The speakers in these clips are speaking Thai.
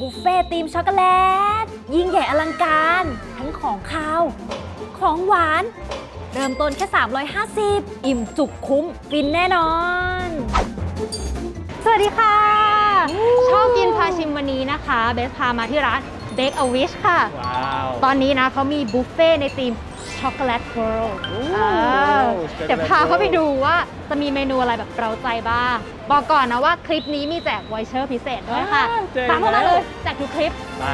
บุฟเฟ่ตีมช็อกโกแลต ยิ่งใหญ่อลังการ ทั้งของคาว ของหวาน เริ่มต้นแค่ 350 อิ่มจุกคุ้มฟินแน่นอน สวัสดีค่ะ ชอบกินพาชิมวันนี้นะคะ เบสพามาที่ร้าน Bake a Wish ค่ะ ว้าว ตอนนี้นะเขามีบุฟเฟ่ในธีม ช็อกโกแลตเวิลด์โอ้เดี๋ยวพาเขาไปดูว่าจะมีเมนูอะไรแบบเราใจบ้าง บอกก่อนนะว่าคลิปนี้มีแจกไวเชอร์พิเศษด้วยค่ะอ้าวเจ๋งตามเข้ามาแล้วเลยแจกทุกคลิปได้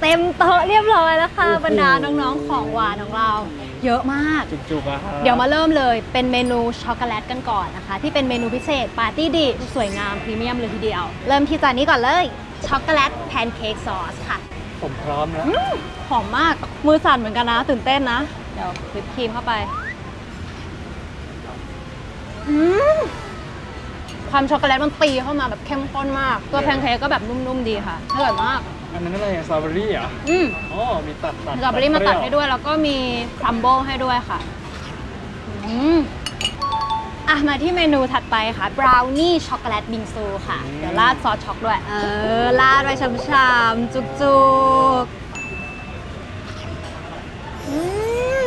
เต็มโต๊ะเรียบร้อยแล้วค่ะโอ้โหบรรดาน้องๆของหวานของเรา เยอะมาก จุกๆอะครับเดี๋ยวมาเริ่มเลยเป็นเมนูช็อกโกแลตกันก่อนนะคะ ที่เป็นเมนูพิเศษปาร์ตี้ดีสวยงามพรีเมียมเลยทีเดียว เริ่มที่จานนี้ก่อนเลยช็อกโกแลตแพนเค้กซอสค่ะ ผมพร้อมแล้ว หอมมาก มือสั่นเหมือนกันนะ ตื่นเต้นนะ เดี๋ยววิปครีมเข้าไปอืมความช็อกโกแลตมันตีเข้ามาแบบเข้มข้นมาก ตัวแพนเค้กก็แบบนุ่มๆดีค่ะอร่อยมาก อันนั้นอะไรอะสตรอเบอรี่เหรออืมอ๋อมีตัดตัดสตรอเบอรี่มาตัดให้เปรี้ด้วย แล้วก็มีครัมเบิลให้ด้วยค่ะ อืม อะมาที่เมนูถัดไปค่ะบราวนี่ช็อกโกแลตบิงซูค่ะ เดี๋ยวราดซอสช็อกด้วย เออราดไปช้ำๆจุกๆอืม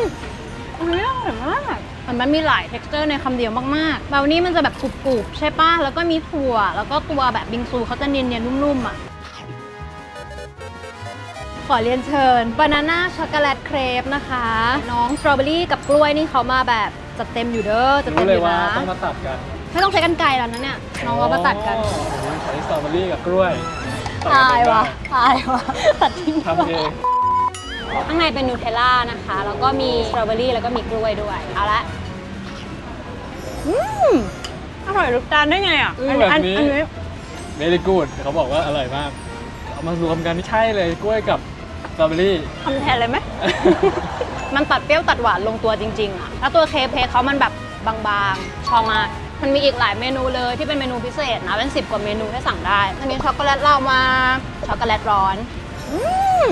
อันนี้อร่อยมากมันมันมีหลาย t e x t อร์ในคำเดียวมากๆบราวนี่มันจะแบบกรุบๆใช่ป่ะ แล้วก็มีถั่ว แล้วก็ตัวแบบบิงซูเขาจะเนียนๆนุ่มๆอะ ขอเรียนเชิญบานาน่าช็อกโกแลตเครปนะคะ น้องสตรอเบอรี่กับกล้วยนี่เขามาแบบ จัดเต็มอยู่เด้อจัดเต็รู้มเลอยยู่ว่านะต้องมาตัดกันไม่ต้องใช้กันไกลแล้วนะเนี่ยน้องก็มาตัดกันโอ้โหใช้สตรอเบอรี่กับกล้วยตายวะตายวะตัดทิ้งทำเองข้างในเป็นนูเทลล่านะคะแล้วก็มีสตรอเบอรี่แล้วก็มีกล้วยด้วยเอาละอืมอร่อยทุกจานได้ไงอะอืมแบบนี้เ e รี่กูดเขาบอกว่าอร่อยมากเอามารวมกันนี่ใช่เลยกล้วยกับ สตรอเบอรี่ทำแทนเลยไหม มันตัดเปรี้ยวตัดหวานลงตัวจริงๆอะแล้วตัวเคเพเขามันแบบบางๆ ชอบมาก มันมีอีกหลายเมนูเลยที่เป็นเมนูพิเศษนะ เป็น 10 กว่าเมนูให้สั่งได้อันนี้ช็อกโกแลตเรามาช็อกโกแลตร้อนอืม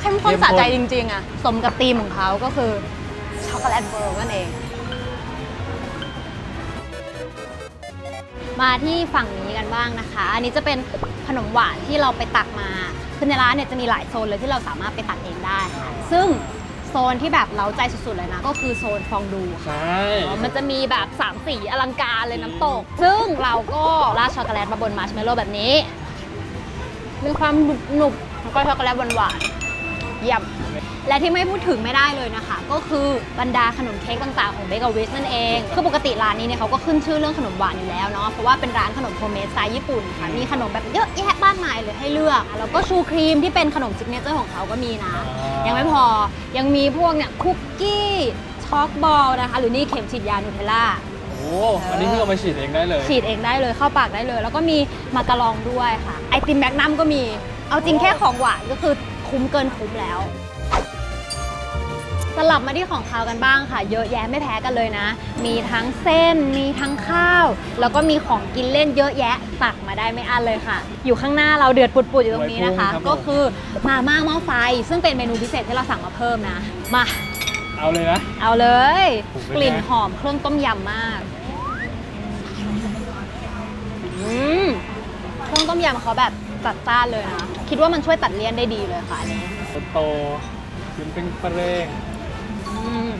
เข้มข้นเข้มข้นสะใจจริง ๆอะสมกับธีมของเขาก็คือช็อกโกแลตเบิร์นั่นเอง มาที่ฝั่งนี้กันบ้างนะคะ อันนี้จะเป็นข นมหวานที่เราไปตักมาคือในร้านเนี่ยจะมีหลายโซนเลยที่เราสามารถไปตักเองได้ค่ะ ซึ่งโซนที่แบบเล้าใจสุดๆเลยนะ ก็คือโซนฟองดูค่ะ ใช่ มันจะมีแบบสามสีอลังการเลยน้ำตก ซึ่งเราก็ราดช็อกโกแลตมาบนมาร์ชเมลโล่แบบนี้ มีความหนุบหนุบๆแล้วก็ช็อกโกแลตหวานๆเยี่ยม และที่ไม่พูดถึงไม่ได้เลยนะคะ ก็คือบรรดาขนมเค้กต่างๆของเบเกอรี่นั่นเอง คือปกติร้านนี้เนี่ยเขาก็ขึ้นชื่อเรื่องขนมหวานอยู่แล้วเนาะเพราะว่าเป็นร้านขนมโฮมเมดสไตล์ญี่ปุ่นค่ะมีขนมแบบเยอะแยะมากมายเลยให้เลือกแล้วก็ชูครีมที่เป็นขนมซิกเนเจอร์ของเขาก็มีนะ ยังไม่พอยังมีพวกเนี่ยคุกกี้ช็อกบอลนะคะหรือนี่เข็มฉีดยานูเทลล่าโอ้โหอันนี้เพิ่งเอามาฉีดเองได้เลย ฉีดเองได้เลยเข้าปากได้เลย แล้วก็มีมาการองด้วยค่ะไอติมแมกนัมก็มีเอาจริงโอ้แค่ของหวานก็คือคุ้มเกินคุ้มแล้ว สลับมาที่ของคาวกันบ้างค่ะ เยอะแยะไม่แพ้กันเลยนะ มีทั้งเส้น มีทั้งข้าว แล้วก็มีของกินเล่นเยอะแยะตักมาได้ไม่อั้นเลยค่ะ อยู่ข้างหน้าเราเดือดปุดๆอยู่ตรงนี้นะคะไวพุ่งครับผมก็คือมาม่าหม้อไฟ ซึ่งเป็นเมนูพิเศษที่เราสั่งมาเพิ่มนะ มา เอาเลยนะ เอาเลยโอ้โหเป็นไงกลิ่นหอมเครื่องต้มยำมากอืมเครื่องต้มยำเขาแบบจัดจ้านเลยนะ คิดว่ามันช่วยตัดเลี่ยนได้ดีเลยค่ะอันนี้โตๆเป็นเป็นปลาเร่ง อืม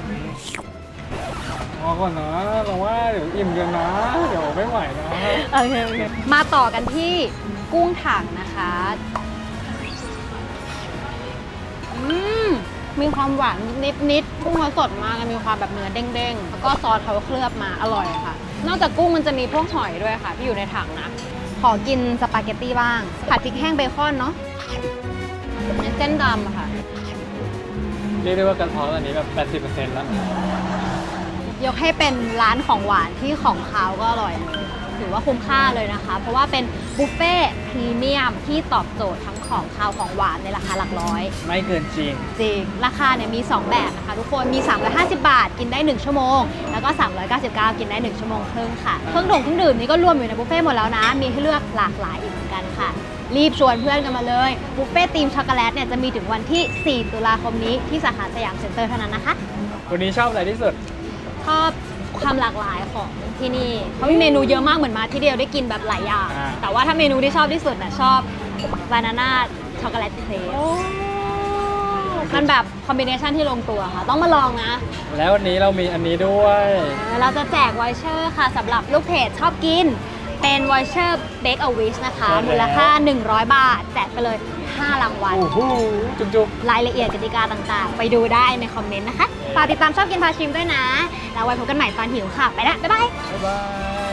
พอก่อนนะเราว่าเดี๋ยวอิ่มกันนะ เดี๋ยวไม่ไหวนะโอเคโอเคมาต่อกันที่กุ้งถังนะคะอืมมีความหวานนิดนิดๆกุ้งเขาสดมากมีความแบบเนื้อเด้งๆแล้วก็ซอสเขาเคลือบมาอร่อยค่ะ นอกจากกุ้งมันจะมีพวกหอยด้วยค่ะ ที่อยู่ในถังนะขอกินสปาเกตตี้บ้างผัดพริกแห้งเบคอนเนาะอันเส้นดำอะค่ะ เรียกได้ว่ากระเพาะอันนี้แบบ 80%แล้ว ยกให้เป็นร้านของหวานที่ของคาวก็อร่อยเลย ถือว่าคุ้มค่าเลยนะคะ เพราะว่าเป็นบุฟเฟ่พรีเมียมที่ตอบโจทย์ทั้งของคาวของหวานในราคาหลักร้อย ไม่เกินจริง จริง ราคาเนี่ยมี 2 แบบนะคะ ทุกคน มี 350 บาทกินได้ 1 ชั่วโมง แล้วก็ 399 กินได้ 1 ชั่วโมงครึ่งค่ะ เครื่องดื่มเครื่องดื่มนี้ก็รวมอยู่ในบุฟเฟ่ต์หมดแล้วนะ มีให้เลือกหลากหลายอีกเหมือนกันค่ะ รีบชวนเพื่อนกันมาเลยบุฟเฟ่ต์ธีมช็อกโกแลตเนี่ยจะมีถึงวันที่ 4 ตุลาคมนี้ที่สาขาสยามเซ็นเตอร์เท่านั้นนะคะ วันนี้ชอบอะไรที่สุด ชอบคความหลากหลายของที่นี่เขามีเมนูเยอะมากเหมือนมาที่เดียวได้กินแบบหลายอย่าง อ่า แต่ว่าถ้าเมนูที่ชอบที่สุดนะชอบบานาน่าช็อกโกแลตเครปมันแบบคอมบิเนชันที่ลงตัวค่ะ ต้องมาลองนะ แล้ววันนี้เรามีอันนี้ด้วย เราจะแจกวอยเชอร์ค่ะสำหรับลูกเพจชอบกิน เป็นวอยเชอร์ Bake a Wish นะคะใช่แล้วมูลค่า 100 บาท แจกไปเลย 5 รางวัล โอ้โหจุ๊บรายละเอียดกติกาต่างๆ ไปดูได้ในคอมเมนต์นะคะ ฝากติดตามชอบกินพาชิมด้วยนะ แล้วไว้พบกันใหม่ตอนหิวค่ะ ไปละ บ๊ายบายๆบ๊ายบาย